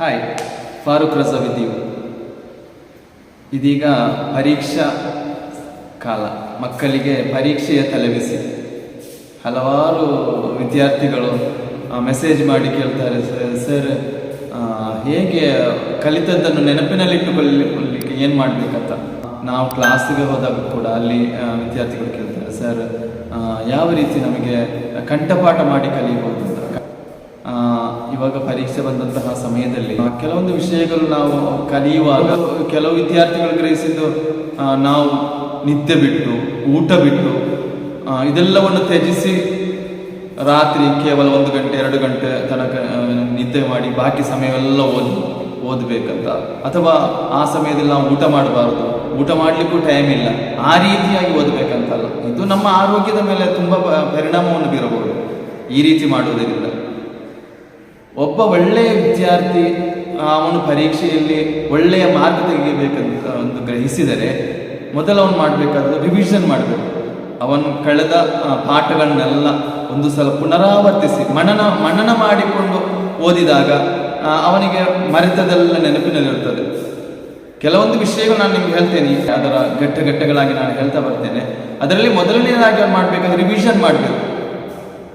Hi Farooq ರಜವಿದ್ದೀವು ಇದೀಗ ಪರೀಕ್ಷಾ ಕಾಲ. ಮಕ್ಕಳಿಗೆ ಪರೀಕ್ಷೆಯ ತಲೆಬಿಸಿ. ಹಲವಾರು ವಿದ್ಯಾರ್ಥಿಗಳು ಮೆಸೇಜ್ ಮಾಡಿ ಕೇಳ್ತಾರೆ, "ಸರ್- ಹೇಗೆ ಕಲಿತದ್ದನ್ನು ನೆನಪಿನಲ್ಲಿಟ್ಟುಕೊಳ್ಳಿಕ್ಕೆ ಏನು ಮಾಡಬೇಕಂತ? ನಾವು ಕ್ಲಾಸಿಗೆ ಹೋದಾಗ ಕೂಡ ಅಲ್ಲಿ ವಿದ್ಯಾರ್ಥಿಗಳು ಕೇಳ್ತಾರೆ, ಸರ್ ಯಾವ ರೀತಿ ನಮಗೆ ಕಂಠಪಾಠ ಮಾಡಿ ಕಲಿಯಬಹುದು? ಇವಾಗ ಪರೀಕ್ಷೆ ಬಂದಂತಹ ಸಮಯದಲ್ಲಿ ಕೆಲವೊಂದು ವಿಷಯಗಳು ನಾವು ಕಲಿಯುವಾಗ, ಕೆಲವು ವಿದ್ಯಾರ್ಥಿಗಳು ಗ್ರಹಿಸಿದ್ದು ನಾವು ನಿದ್ದೆ ಬಿಟ್ಟು, ಊಟ ಬಿಟ್ಟು ಇದೆಲ್ಲವನ್ನು ತ್ಯಜಿಸಿ ರಾತ್ರಿ ಕೇವಲ ಒಂದು ಗಂಟೆ, ಎರಡು ಗಂಟೆ ತನಕ ನಿದ್ದೆ ಮಾಡಿ ಬಾಕಿ ಸಮಯವೆಲ್ಲ ಓದಿ, ಓದಬೇಕಂತ. ಅಥವಾ ಆ ಸಮಯದಲ್ಲಿ ನಾವು ಊಟ ಮಾಡಬಾರ್ದು. ಊಟ ಮಾಡಲಿಕ್ಕೂ ಟೈಮ್ ಇಲ್ಲ. ಆ ರೀತಿಯಾಗಿ ಓದಬೇಕಂತಲ್ಲ. ಇದು ನಮ್ಮ ಆರೋಗ್ಯದ ಮೇಲೆ ತುಂಬ ಪರಿಣಾಮವನ್ನು ಬೀರಬಹುದು. ಈ ರೀತಿ ಮಾಡುವುದರಿಂದ. ಒಬ್ಬ ಒಳ್ಳೆಯ ವಿದ್ಯಾರ್ಥಿ ಅವನು ಪರೀಕ್ಷೆಯಲ್ಲಿ ಒಳ್ಳೆಯ ಮಾರ್ಕ್ ತೆಗೆಯಬೇಕಂತ ಒಂದು ಗ್ರಹಿಸಿದರೆ ಮೊದಲು ಅವನು ಮಾಡಬೇಕಾದ್ರೆ ರಿವಿಷನ್ ಮಾಡಬೇಕು. ಅವನು ಕಳೆದ ಪಾಠಗಳನ್ನೆಲ್ಲ ಒಂದು ಸಲ ಪುನರಾವರ್ತಿಸಿ, ಮನನ ಮನನ ಮಾಡಿಕೊಂಡು ಓದಿದಾಗ ಅವನಿಗೆ ಮರೆತದೆಲ್ಲ ನೆನಪಿನಲ್ಲಿರುತ್ತದೆ ಕೆಲವೊಂದು ವಿಷಯಗಳು ನಾನು ನಿಮ್ಗೆ ಹೇಳ್ತೇನೆ, ಅದರ ಘಟ್ಟ ಘಟ್ಟಗಳಾಗಿ ನಾನು ಹೇಳ್ತಾ ಬರ್ತೇನೆ. ಅದರಲ್ಲಿ ಮೊದಲನೇದಾಗಿ ಅವ್ನು ಮಾಡಬೇಕಂದ್ರೆ ರಿವಿಷನ್ ಮಾಡಬೇಕು.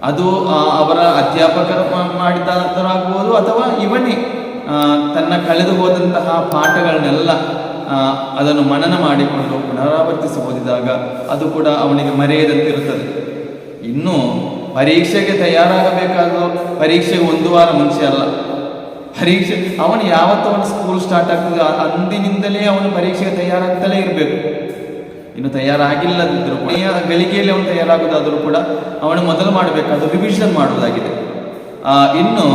ಅದು ಅವರ ಅಧ್ಯಾಪಕರು ಮಾ- ಮಾಡಿದ್ದಾಗಬಹುದು ಅಥವಾ ಇವನೇ ತನ್ನ ಕಳೆದು ಹೋದಂತಹ ಪಾಠಗಳನ್ನೆಲ್ಲ ಅದನ್ನು ಮನನ ಮಾಡಿಕೊಂಡು ಪುನರಾವರ್ತಿಸಿ ಓದಿದಾಗ ಅದು ಕೂಡ ಅವನಿಗೆ ಮರೆಯದಂತಿರುತ್ತದೆ. ಇನ್ನು ಪರೀಕ್ಷೆಗೆ ತಯಾರಾಗಬೇಕಾದ್ರೂ ಪರೀಕ್ಷೆಗೆ ಒಂದು ವಾರ ಮುಂಚೆ ಅಲ್ಲ. ಪರೀಕ್ಷೆ, ಅವನು ಯಾವತ್ತು ಅವನು ಸ್ಕೂಲ್ ಸ್ಟಾರ್ಟ್ ಆಗ್ತದೆ, ಅಂದಿನಿಂದಲೇ ಅವನು ಪರೀಕ್ಷೆಗೆ ತಯಾರಾಗ್ತಲೇ ಇರಬೇಕು. ಇನ್ನು ತಯಾರಾಗಿಲ್ಲದಿದ್ದರೂ ಕೊನೆಯ ಗಳಿಗೆಯಲ್ಲಿ ಅವನು ತಯಾರಾಗುವುದಾದರೂ ಕೂಡ ಅವನು ಮೊದಲು ಮಾಡಬೇಕಾದ ರಿವಿಷನ್ ಮಾಡುವುದಾಗಿದೆ. ಇನ್ನು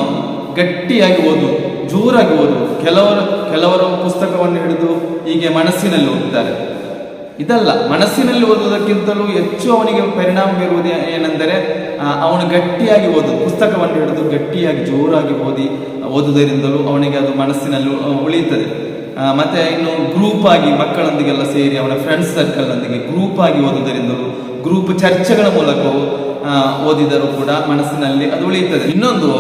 ಗಟ್ಟಿಯಾಗಿ ಓದು, ಜೋರಾಗಿ ಓದು. ಕೆಲವರು ಕೆಲವರು ಪುಸ್ತಕವನ್ನು ಹಿಡಿದು ಹೀಗೆ ಮನಸ್ಸಿನಲ್ಲಿ ಓದುತ್ತಾರೆ. ಇದಲ್ಲ, ಮನಸ್ಸಿನಲ್ಲಿ ಓದುವುದಕ್ಕಿಂತಲೂ ಹೆಚ್ಚು ಅವನಿಗೆ ಪರಿಣಾಮ ಬೀರುವುದು ಏನೆಂದರೆ ಅವನು ಗಟ್ಟಿಯಾಗಿ ಓದು. ಪುಸ್ತಕವನ್ನು ಹಿಡಿದು ಗಟ್ಟಿಯಾಗಿ ಜೋರಾಗಿ ಓದಿ, ಓದುವುದರಿಂದಲೂ ಅವನಿಗೆ ಅದು ಮನಸ್ಸಿನಲ್ಲಿ ಉಳಿಯುತ್ತದೆ. ಮತ್ತೆ ಇನ್ನು ಗ್ರೂಪ್ ಆಗಿ ಮಕ್ಕಳೊಂದಿಗೆಲ್ಲ ಸೇರಿ ಅವನ ಫ್ರೆಂಡ್ಸ್ ಗ್ರೂಪ್ ಆಗಿ ಓದುವುದರಿಂದಲೂ ಗ್ರೂಪ್ ಚರ್ಚೆಗಳ ಮೂಲಕವೂ ಓದಿದರೂ ಕೂಡ ಮನಸ್ಸಿನಲ್ಲಿ ಅದು ಉಳಿಯುತ್ತದೆ. ಇನ್ನೊಂದು,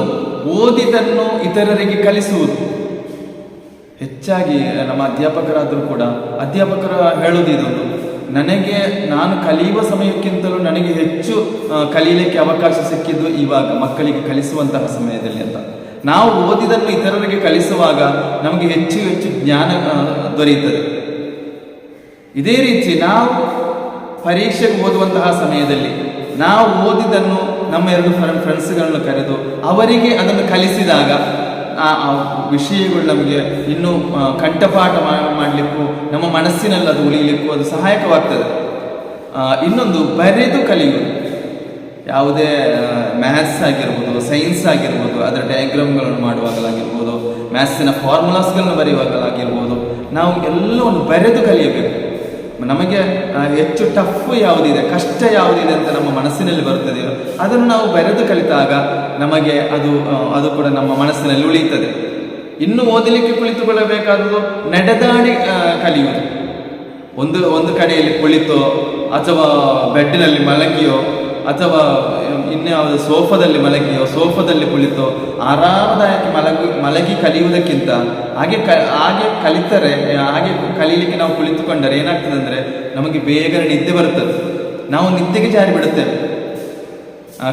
ಓದಿದನ್ನು ಇತರರಿಗೆ ಕಲಿಸುವುದು. ಹೆಚ್ಚಾಗಿ ನಮ್ಮ ಅಧ್ಯಾಪಕರಾದರೂ ಕೂಡ, ಅಧ್ಯಾಪಕರು ಹೇಳುವುದು ಇದೊಂದು. ನನಗೆ ನಾನು ಕಲಿಯುವ ಸಮಯಕ್ಕಿಂತಲೂ ನನಗೆ ಹೆಚ್ಚು ಕಲಿಯಲಿಕ್ಕೆ ಅವಕಾಶ ಸಿಕ್ಕಿದ್ದು ಇವಾಗ ಮಕ್ಕಳಿಗೆ ಕಲಿಸುವಂತಹ ಸಮಯದಲ್ಲಿ ಅಂತ. ನಾವು ಓದಿದನ್ನು ಇತರರಿಗೆ ಕಲಿಸುವಾಗ ನಮಗೆ ಹೆಚ್ಚು ಹೆಚ್ಚು ಜ್ಞಾನ ದೊರೆಯುತ್ತದೆ. ಇದೇ ರೀತಿ ನಾವು ಪರೀಕ್ಷೆಗೆ ಓದುವಂತಹ ಸಮಯದಲ್ಲಿ ನಾವು ಓದಿದನ್ನು ನಮ್ಮ ಎರಡು ಫ್ರೆಂಡ್ಸ್ಗಳನ್ನು ಕರೆದು ಅವರಿಗೆ ಅದನ್ನು ಕಲಿಸಿದಾಗ ಆ ವಿಷಯಗಳು ನಮಗೆ ಇನ್ನೂ ಕಂಠಪಾಠ ಮಾಡಲಿಕ್ಕೂ, ನಮ್ಮ ಮನಸ್ಸಿನಲ್ಲಿ ಅದು ಉಳಿಯಲಿಕ್ಕೂ ಅದು ಸಹಾಯಕವಾಗ್ತದೆ. ಇನ್ನೊಂದು ಬರೆದು ಕಲಿಯುವುದು. ಯಾವುದೇ ಮ್ಯಾಥ್ಸ್ ಆಗಿರ್ಬೋದು ಸೈನ್ಸ್ ಆಗಿರ್ಬೋದು, ಅದರ ಡಯಾಗ್ರಾಮ್ಗಳನ್ನು ಮಾಡುವಾಗಲಾಗಿರ್ಬೋದು ಮ್ಯಾಥ್ಸಿನ ಫಾರ್ಮುಲಾಸ್ಗಳನ್ನು ಬರೆಯುವಾಗಲಾಗಿರ್ಬೋದು, ನಾವು ಎಲ್ಲವನ್ನು ಬರೆದು ಕಲಿಯಬೇಕು. ನಮಗೆ ಹೆಚ್ಚು ಟಫ್ ಯಾವುದಿದೆ, ಕಷ್ಟ ಯಾವುದಿದೆ ಅಂತ ನಮ್ಮ ಮನಸ್ಸಿನಲ್ಲಿ ಬರುತ್ತದೆಯೋ, ಅದನ್ನು ನಾವು ಬರೆದು ಕಲಿತಾಗ ನಮಗೆ ಅದು ಅದು ಕೂಡ ನಮ್ಮ ಮನಸ್ಸಿನಲ್ಲಿ ಉಳಿಯುತ್ತದೆ. ಇನ್ನು ಓದಲಿಕ್ಕೆ ಕುಳಿತುಕೊಳ್ಳಬೇಕಾದದ್ದು ನಡೆದಾಡಿ ಕಲಿಯುವುದು. ಒಂದು ಒಂದು ಕಡೆಯಲ್ಲಿ ಕುಳಿತೋ, ಅಥವಾ ಬೆಡ್ಡಿನಲ್ಲಿ ಮಲಗಿಯೋ ಅಥವಾ ಇನ್ಯಾವುದು ಸೋಫಾದಲ್ಲಿ ಮಲಗಿಯೋ, ಸೋಫಾದಲ್ಲಿ ಕುಳಿತೋ ಆರಾಮದಾಯಕ ಮಲಗಿ ಮಲಗಿ ಕಲಿಯುವುದಕ್ಕಿಂತ ಹಾಗೆ ಕ, ಹಾಗೆ ಕಲಿತರೆ, ಹಾಗೆ ಕಲೀಲಿಕ್ಕೆ ನಾವು ಕುಳಿತುಕೊಂಡರೆ ಏನಾಗ್ತದೆ ಅಂದರೆ ನಮಗೆ ಬೇಗನೆ ನಿದ್ದೆ ಬರುತ್ತದೆ. ನಾವು ನಿದ್ದೆಗೆ ಜಾರಿ ಬಿಡುತ್ತೇವೆ.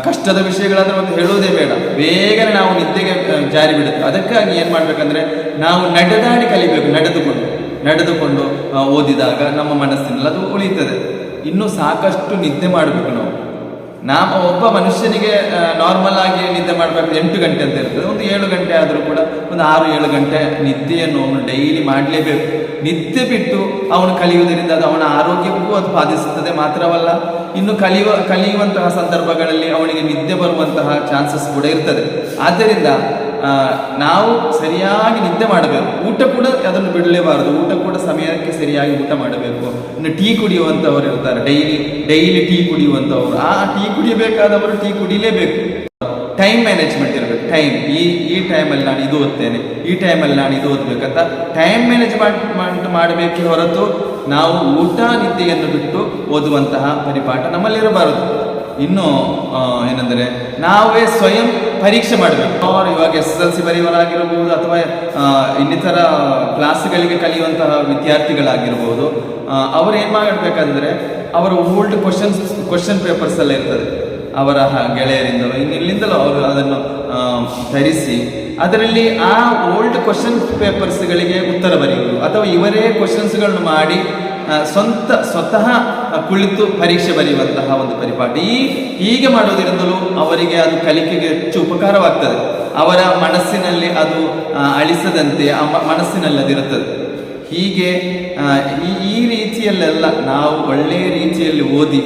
ಕಷ್ಟದ ವಿಷಯಗಳಾದ್ರೆ ಒಂದು ಹೇಳುವುದೇ ಬೇಡ. ಬೇಗನೆ ನಾವು ನಿದ್ದೆಗೆ ಜಾರಿ ಬಿಡುತ್ತೆ ಅದಕ್ಕಾಗಿ ಏನು ಮಾಡಬೇಕಂದ್ರೆ ನಾವು ನಡೆದಾಡಿ ಕಲಿಬೇಕು, ನಡೆದುಕೊಂಡು. ನಡೆದುಕೊಂಡು ಓದಿದಾಗ ನಮ್ಮ ಮನಸ್ಸಿನಲ್ಲಿ ಅದು ಉಳಿಯುತ್ತದೆ. ಇನ್ನು ಸಾಕಷ್ಟು ನಿದ್ದೆ ಮಾಡಬೇಕು ನಾವು. ನಾವು ಒಬ್ಬ ಮನುಷ್ಯನಿಗೆ ನಾರ್ಮಲ್ ಆಗಿ ನಿದ್ದೆ ಮಾಡಬೇಕು, ಎಂಟು ಗಂಟೆ ಅಂತ ಇರ್ತದೆ. ಒಂದು ಏಳು ಗಂಟೆ ಆದರೂ ಕೂಡ ಒಂದು ಆರು ಏಳು ಗಂಟೆ ನಿದ್ದೆಯನ್ನು ಅವನು ಡೈಲಿ ಮಾಡಲೇಬೇಕು. ನಿದ್ದೆ ಬಿಟ್ಟು ಅವನು ಕಲಿಯುವುದರಿಂದ ಅದು ಅವನ ಆರೋಗ್ಯಕ್ಕೂ ಅದು ಬಾಧಿಸುತ್ತದೆ ಮಾತ್ರವಲ್ಲ, ಇನ್ನು ಕಲಿಯುವ, ಕಲಿಯುವಂತಹ ಸಂದರ್ಭಗಳಲ್ಲಿ ಅವನಿಗೆ ನಿದ್ದೆ ಬರುವಂತಹ ಚಾನ್ಸಸ್ ಕೂಡ ಇರ್ತದೆ. ಆದ್ದರಿಂದ ನಾವು ಸರಿಯಾಗಿ ನಿದ್ದೆ ಮಾಡಬೇಕು. ಊಟ ಕೂಡ ಅದನ್ನು ಬಿಡಲೇಬಾರದು. ಊಟ ಕೂಡ ಸಮಯಕ್ಕೆ ಸರಿಯಾಗಿ ಊಟ ಮಾಡಬೇಕು. ಇನ್ನು ಟೀ ಕುಡಿಯುವಂಥವ್ರು ಇರ್ತಾರೆ. ಡೈಲಿ ಡೈಲಿ ಟೀ ಕುಡಿಯುವಂಥವ್ರು. ಆ ಟೀ ಕುಡಿಯಬೇಕಾದವರು ಟೀ ಕುಡಿಲೇಬೇಕು. ಟೈಮ್ ಮ್ಯಾನೇಜ್ಮೆಂಟ್ ಇರಬೇಕು. ಟೈಮ್. ಈ ಈ ಟೈಮಲ್ಲಿ ನಾನು ಇದು ಓದ್ತೇನೆ. ಈ ಟೈಮಲ್ಲಿ ನಾನು ಇದು ಓದಬೇಕಂತ ಟೈಮ್ ಮ್ಯಾನೇಜ್ಮೆಂಟ್ ಮಾಡಬೇಕೇ ಹೊರತು ನಾವು ಊಟ, ನಿದ್ದೆಯನ್ನು ಬಿಟ್ಟು ಓದುವಂತಹ ಪರಿಪಾಠ ನಮ್ಮಲ್ಲಿರಬಾರದು. ಇನ್ನು ಏನಂದರೆ ನಾವೇ ಸ್ವಯಂ ಪರೀಕ್ಷೆ ಮಾಡಬೇಕು. ಅವರು ಇವಾಗ ಎಸ್ ಎಲ್ ಸಿ ಬರೆಯುವರಾಗಿರಬಹುದು ಅಥವಾ ಇನ್ನಿತರ ಕ್ಲಾಸ್ಗಳಿಗೆ ಕಲಿಯುವಂತಹ ವಿದ್ಯಾರ್ಥಿಗಳಾಗಿರ್ಬೋದು ಅವರು ಏನು ಮಾಡಬೇಕಂದ್ರೆ ಅವರ ಓಲ್ಡ್ ಕ್ವಶನ್ಸ್ ಕ್ವಶನ್ ಪೇಪರ್ಸ್ ಎಲ್ಲ ಇರ್ತದೆ. ಅವರ ಗೆಳೆಯರಿಂದ ಇಲ್ಲಿಂದಲೋ ಅವರು ಅದನ್ನು ಆ, ತರಿಸಿ ಅದರಲ್ಲಿ ಆ ಓಲ್ಡ್ ಕ್ವಶನ್ ಪೇಪರ್ಸ್ಗಳಿಗೆ ಉತ್ತರ ಬರೆಯುವುದು. ಅಥವಾ ಇವರೇ ಕ್ವಶನ್ಸ್ಗಳನ್ನು ಮಾಡಿ ಸ್ವಂತ, ಸ್ವತಃ ಕುಳಿತು ಪರೀಕ್ಷೆ ಬರೆಯುವಂತಹ ಒಂದು ಪರಿಪಾಠ. ಹೀಗೆ ಮಾಡುವುದರಿಂದಲೂ ಅವರಿಗೆ ಅದು ಕಲಿಕೆಗೆ ಹೆಚ್ಚು ಉಪಕಾರವಾಗ್ತದೆ. ಅವರ ಮನಸ್ಸಿನಲ್ಲಿ ಅದು ಅಳಿಸದಂತೆ, ಆ ಮನಸ್ಸಿನಲ್ಲಿ ಅದಿರುತ್ತದೆ ಹೀಗೆ ಈ ರೀತಿಯಲ್ಲೆಲ್ಲ ನಾವು ಒಳ್ಳೆಯ ರೀತಿಯಲ್ಲಿ ಓದಿ,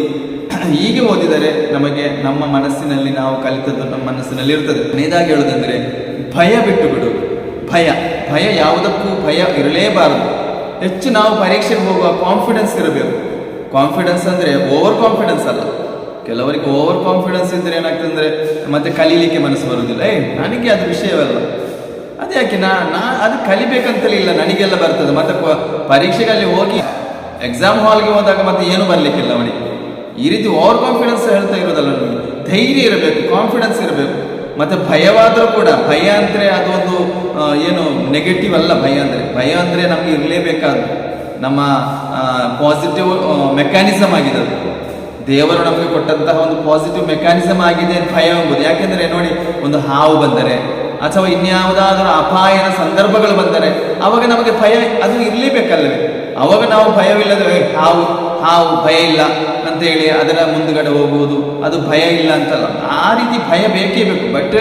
ಹೀಗೆ ಓದಿದರೆ ನಮಗೆ ನಮ್ಮ ಮನಸ್ಸಿನಲ್ಲಿ ನಾವು ಕಲಿತದ್ದು ನಮ್ಮ ಮನಸ್ಸಿನಲ್ಲಿ ಇರ್ತದೆ ಕೊನೆಯದಾಗಿ ಹೇಳೋದಂದ್ರೆ ಭಯ ಬಿಟ್ಟು ಬಿಡು. ಭಯ ಭಯ ಯಾವುದಕ್ಕೂ ಭಯ ಇರಲೇಬಾರದು. ಹೆಚ್ಚು ನಾವು ಪರೀಕ್ಷೆಗೆ ಹೋಗುವ ಕಾನ್ಫಿಡೆನ್ಸ್ ಇರಬೇಕು. ಕಾನ್ಫಿಡೆನ್ಸ್ ಅಂದರೆ ಓವರ್ ಕಾನ್ಫಿಡೆನ್ಸ್ ಅಲ್ಲ. ಕೆಲವರಿಗೆ ಓವರ್ ಕಾನ್ಫಿಡೆನ್ಸ್ ಇದ್ದರೆ ಏನಾಗ್ತದೆ ಅಂದರೆ ಮತ್ತೆ ಕಲೀಲಿಕ್ಕೆ ಮನಸ್ಸು ಬರುವುದಿಲ್ಲ. ಏ ನನಗೆ ಅದು ವಿಷಯವಲ್ಲ. ಅದ್ಯಾಕೆ ನಾ ನಾ, ಅದು ಕಲಿಬೇಕಂತಲೇ ಇಲ್ಲ, ನನಗೆಲ್ಲ ಬರ್ತದೆ. ಮತ್ತೆ ಪರೀಕ್ಷೆಗೆ ಪರೀಕ್ಷೆಗಳಲ್ಲಿ ಹೋಗಿ ಎಕ್ಸಾಮ್ ಹಾಲ್ಗೆ ಹೋದಾಗ ಮತ್ತೆ ಏನು ಬರಲಿಕ್ಕಿಲ್ಲ ಅವನಿಗೆ. ಈ ರೀತಿ ಓವರ್ ಕಾನ್ಫಿಡೆನ್ಸ್ ಹೇಳ್ತಾ ಇರೋದಲ್ಲ ನಮಗೆ. ಧೈರ್ಯ ಇರಬೇಕು ಕಾನ್ಫಿಡೆನ್ಸ್ ಇರಬೇಕು. ಮತ್ತೆ ಭಯವಾದರೂ ಕೂಡ, ಭಯ ಅಂದರೆ ಅದೊಂದು ಏನು ನೆಗೆಟಿವ್ ಅಲ್ಲ ಭಯ ಅಂದರೆ. ಭಯ ಅಂದರೆ ನಮಗೆ ಇರಲೇಬೇಕಾದ ನಮ್ಮ ಪಾಸಿಟಿವ್ ಮೆಕ್ಯಾನಿಸಮ್ ಆಗಿದೆ ಅದು ದೇವರು ನಮಗೆ ಕೊಟ್ಟಂತಹ ಒಂದು ಪಾಸಿಟಿವ್ ಮೆಕ್ಯಾನಿಸಮ್ ಆಗಿದೆ ಭಯ ಎಂಬುದು. ಯಾಕೆಂದರೆ ನೋಡಿ, ಒಂದು ಹಾವು ಬಂದರೆ, ಅಥವಾ ಇನ್ಯಾವುದಾದರೂ ಅಪಾಯದ ಸಂದರ್ಭಗಳು ಬಂದರೆ, ಅವಾಗ ನಮಗೆ ಭಯ, ಅದು ಇರಲೇಬೇಕಲ್ಲವೇ. ಅವಾಗ ನಾವು ಭಯವಿಲ್ಲದೆ ಹಾವು ಹಾವು, ಭಯ ಇಲ್ಲ. ಅಂತೇಳಿ ಅದರ ಮುಂದುಗಡೆ ಹೋಗುವುದು, ಅದು ಭಯ ಇಲ್ಲ ಅಂತಲ್ಲ. ಆ ರೀತಿ ಭಯ ಬೇಕೇ ಬೇಕು. ಬಟ್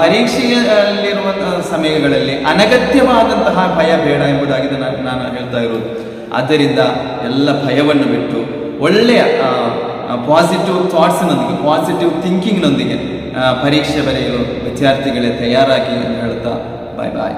ಪರೀಕ್ಷೆಯಲ್ಲಿರುವಂಥ ಸಮಯಗಳಲ್ಲಿ ಅನಗತ್ಯವಾದಂತಹ ಭಯ ಬೇಡ ಎಂಬುದಾಗಿ ನಾನು ನಾನು ಹೇಳ್ತಾ ಇರೋದು. ಆದ್ದರಿಂದ ಎಲ್ಲ ಭಯವನ್ನು ಬಿಟ್ಟು ಒಳ್ಳೆಯ ಪಾಸಿಟಿವ್ ಥಾಟ್ಸ್ನೊಂದಿಗೆ ಪಾಸಿಟಿವ್ ಥಿಂಕಿಂಗ್ನೊಂದಿಗೆ ಪರೀಕ್ಷೆ ಬರೆಯಲು ವಿದ್ಯಾರ್ಥಿಗಳೇ ತಯಾರಾಗಿ ಅಂತ ಹೇಳ್ತಾ ಬಾಯ್ ಬಾಯ್